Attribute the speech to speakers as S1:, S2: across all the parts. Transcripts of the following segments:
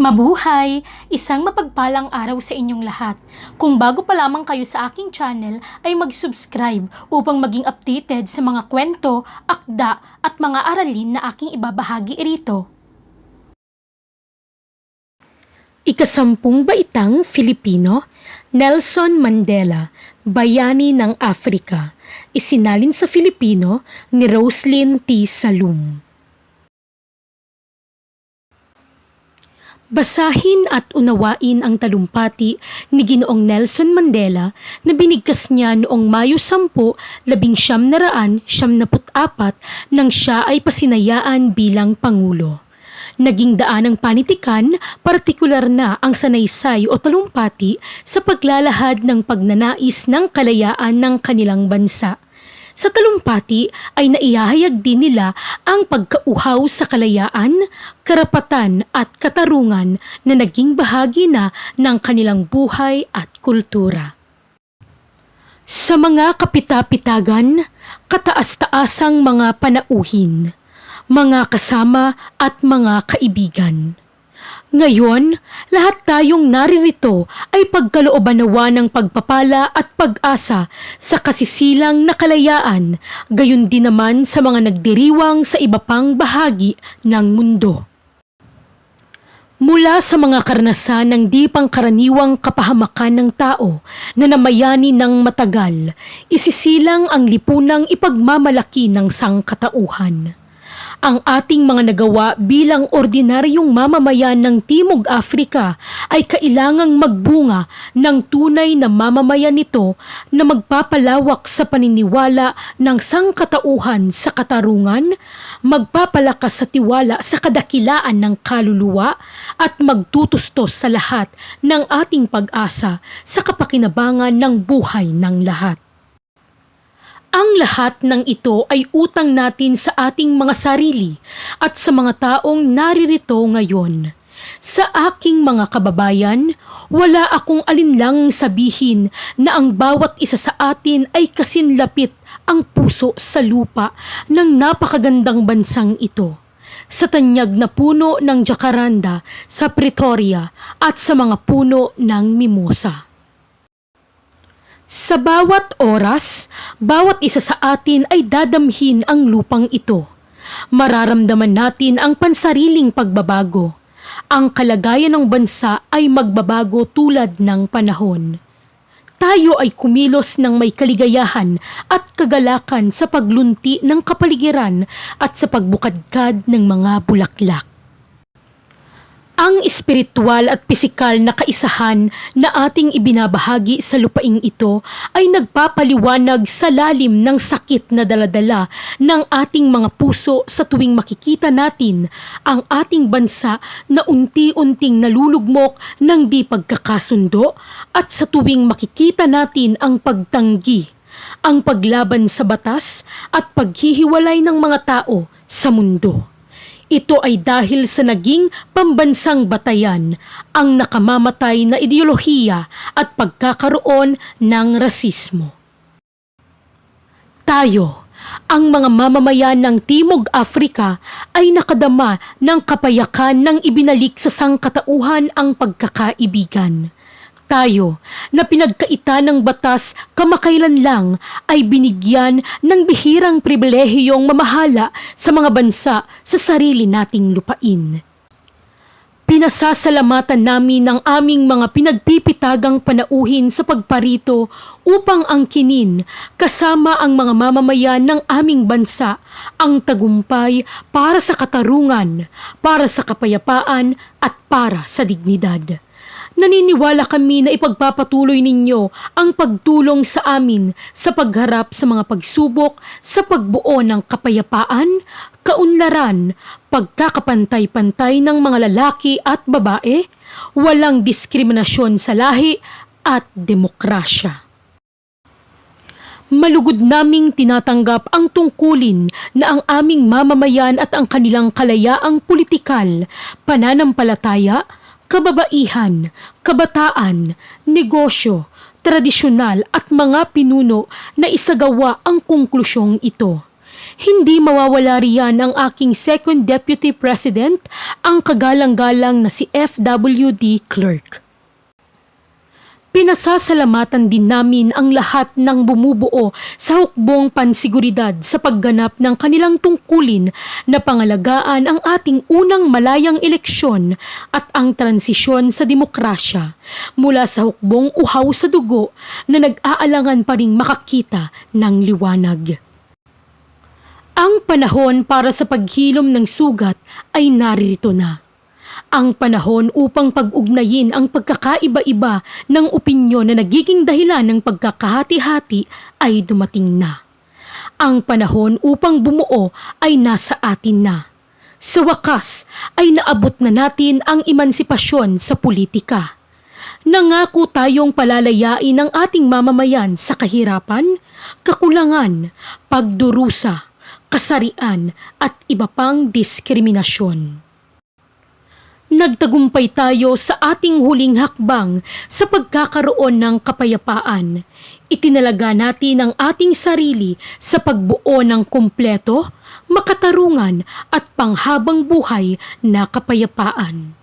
S1: Mabuhay! Isang mapagpalang araw sa inyong lahat. Kung bago pa lamang kayo sa aking channel, ay mag-subscribe upang maging updated sa mga kwento, akda at mga aralin na aking ibabahagi rito. Ikasampung baitang Filipino, Nelson Mandela, Bayani ng Afrika, isinalin sa Filipino ni Roslyn T. Salum. Basahin at unawain ang talumpati ni Ginoong Nelson Mandela na binigkas niya noong Mayo 10, 1974 nang siya ay pasinayaan bilang Pangulo. Naging daan ng panitikan, partikular na ang sanaysay o talumpati sa paglalahad ng pagnanais ng kalayaan ng kanilang bansa. Sa talumpati ay naihahayag din nila ang pagkauhaw sa kalayaan, karapatan at katarungan na naging bahagi na ng kanilang buhay at kultura. Sa mga kapitapitagan, kataas-taasang mga panauhin, mga kasama at mga kaibigan. Ngayon, lahat tayong naririto ay pagkalooban nawa ng pagpapala at pag-asa sa kasisilang na kalayaan, gayon din naman sa mga nagdiriwang sa iba pang bahagi ng mundo. Mula sa mga karanasan ng di pangkaraniwang kapahamakan ng tao na namayani ng matagal, isisilang ang lipunang ipagmamalaki ng sangkatauhan ang ating mga nagawa bilang ordinaryong mamamayan ng Timog Afrika ay kailangang magbunga ng tunay na mamamayan nito na magpapalawak sa paniniwala ng sangkatauhan sa katarungan, magpapalakas sa tiwala sa kadakilaan ng kaluluwa at magtutustos sa lahat ng ating pag-asa sa kapakinabangan ng buhay ng lahat. Ang lahat ng ito ay utang natin sa ating mga sarili at sa mga taong naririto ngayon. Sa aking mga kababayan, wala akong alinlang sabihin na ang bawat isa sa atin ay kasinlapit ang puso sa lupa ng napakagandang bansang ito. Sa tanyag na puno ng jacaranda sa Pretoria at sa mga puno ng mimosa. Sa bawat oras, bawat isa sa atin ay dadamhin ang lupang ito. Mararamdaman natin ang pansariling pagbabago. Ang kalagayan ng bansa ay magbabago tulad ng panahon. Tayo ay kumilos ng may kaligayahan at kagalakan sa paglunti ng kapaligiran at sa pagbukadkad ng mga bulaklak. Ang espiritual at pisikal na kaisahan na ating ibinabahagi sa lupaing ito ay nagpapaliwanag sa lalim ng sakit na daladala ng ating mga puso sa tuwing makikita natin ang ating bansa na unti-unting nalulugmok ng di pagkakasundo at sa tuwing makikita natin ang pagtanggi, ang paglaban sa batas at paghihiwalay ng mga tao sa mundo. Ito ay dahil sa naging pambansang batayan ang nakamamatay na ideolohiya at pagkakaroon ng rasismo. Tayo, ang mga mamamayan ng Timog Afrika ay nakadama ng kapayakan ng ibinalik sa sangkatauhan ang pagkakaibigan tayo na pinagkaita ng batas kamakailan lang ay binigyan ng bihirang pribilehiyong mamahala sa mga bansa sa sarili nating lupain. Pinasasalamatan namin ng aming mga pinagpipitagang panauhin sa pagparito upang angkinin kasama ang mga mamamayan ng aming bansa ang tagumpay para sa katarungan, para sa kapayapaan at para sa dignidad. Naniniwala kami na ipagpapatuloy ninyo ang pagtulong sa amin sa pagharap sa mga pagsubok sa pagbuo ng kapayapaan, kaunlaran, pagkakapantay-pantay ng mga lalaki at babae, walang diskriminasyon sa lahi at demokrasya. Malugod naming tinatanggap ang tungkulin na ang aming mamamayan at ang kanilang kalayaang politikal, pananampalataya, kababaihan, kabataan, negosyo, tradisyonal at mga pinuno na isagawa ang konklusyong ito. hindi mawawala riyan ang aking second deputy president, ang kagalang-galang na si FWD Clerk. Pinasasalamatan din namin ang lahat ng bumubuo sa hukbong pansiguridad sa pagganap ng kanilang tungkulin na pangalagaan ang ating unang malayang eleksyon at ang transisyon sa demokrasya mula sa hukbong uhaw sa dugo na nag-aalangan pa ring makakita ng liwanag. Ang panahon para sa paghilom ng sugat ay naririto na. Ang panahon upang pag-ugnayin ang pagkakaiba-iba ng opinyon na nagiging dahilan ng pagkakahati-hati ay dumating na. Ang panahon upang bumuo ay nasa atin na. Sa wakas ay naabot na natin ang emansipasyon sa politika. Nangako tayong palalayain ang ating mamamayan sa kahirapan, kakulangan, pagdurusa, kasarian at iba pang diskriminasyon. Nagtagumpay tayo sa ating huling hakbang sa pagkakaroon ng kapayapaan. Itinalaga natin ang ating sarili sa pagbuo ng kumpleto, makatarungan at panghabang buhay na kapayapaan.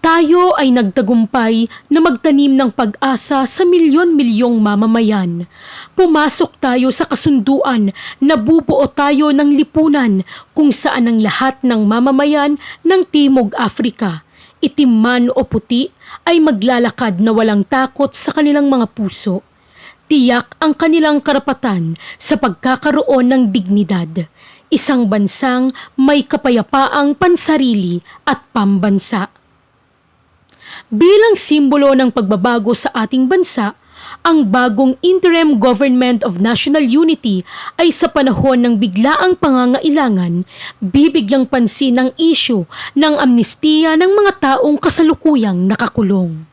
S1: Tayo ay nagtagumpay na magtanim ng pag-asa sa milyon-milyong mamamayan. Pumasok tayo sa kasunduan na bubuo tayo ng lipunan kung saan ang lahat ng mamamayan ng Timog Afrika, itim man o puti, ay maglalakad na walang takot sa kanilang mga puso. Tiyak ang kanilang karapatan sa pagkakaroon ng dignidad. Isang bansang may kapayapaang pansarili at pambansa. Bilang simbolo ng pagbabago sa ating bansa, ang bagong Interim Government of National Unity ay sa panahon ng biglaang pangangailangan, bibigyang pansin ang isyu ng amnestiya ng mga taong kasalukuyang nakakulong.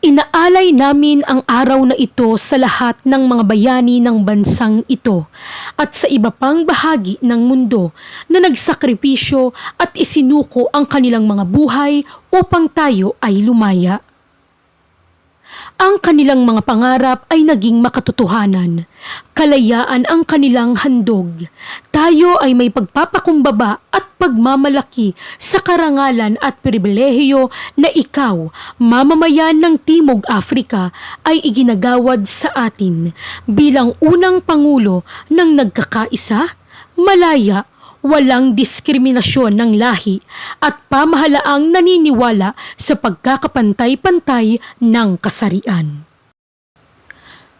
S1: Inaalay namin ang araw na ito sa lahat ng mga bayani ng bansang ito at sa iba pang bahagi ng mundo na nagsakripisyo at isinuko ang kanilang mga buhay upang tayo ay lumaya. Ang kanilang mga pangarap ay naging makatotohanan. Kalayaan ang kanilang handog. Tayo ay may pagpapakumbaba at pagmamalaki sa karangalan at pribilehiyo na ikaw, mamamayan ng Timog Afrika, ay iginagawad sa atin bilang unang pangulo ng nagkakaisa, malaya, walang diskriminasyon ng lahi at pamahalaang naniniwala sa pagkakapantay-pantay ng kasarian.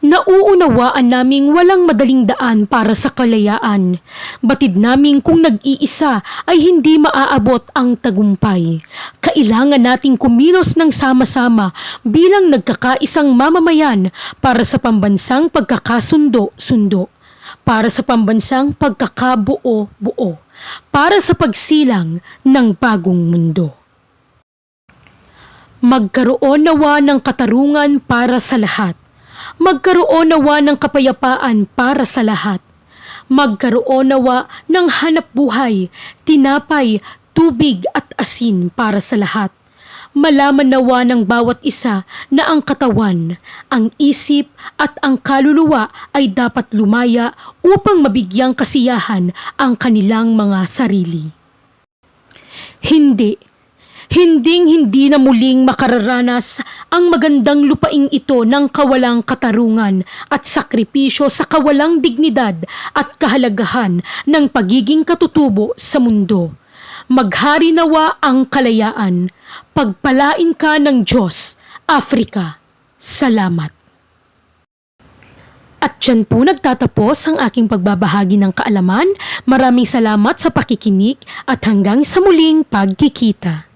S1: Nauunawaan naming walang madaling daan para sa kalayaan. Batid naming kung nag-iisa ay hindi maaabot ang tagumpay. Kailangan nating kumilos ng sama-sama bilang nagkakaisang mamamayan para sa pambansang pagkakasundo-sundo para sa pambansang pagkakabuo-buo, para sa pagsilang ng bagong mundo. Magkaroon nawa ng katarungan para sa lahat. Magkaroon nawa ng kapayapaan para sa lahat. Magkaroon nawa ng hanap buhay, tinapay, tubig at asin para sa lahat malaman nawa ng bawat isa na ang katawan, ang isip at ang kaluluwa ay dapat lumaya upang mabigyang kasiyahan ang kanilang mga sarili. Hindi, hinding hindi na muling makararanas ang magandang lupaing ito ng kawalang katarungan at sakripisyo sa kawalang dignidad at kahalagahan ng pagiging katutubo sa mundo maghari nawa ang kalayaan. Pagpalain ka ng Diyos, Afrika. Salamat. At dyan po nagtatapos ang aking pagbabahagi ng kaalaman. Maraming salamat sa pakikinig at hanggang sa muling pagkikita.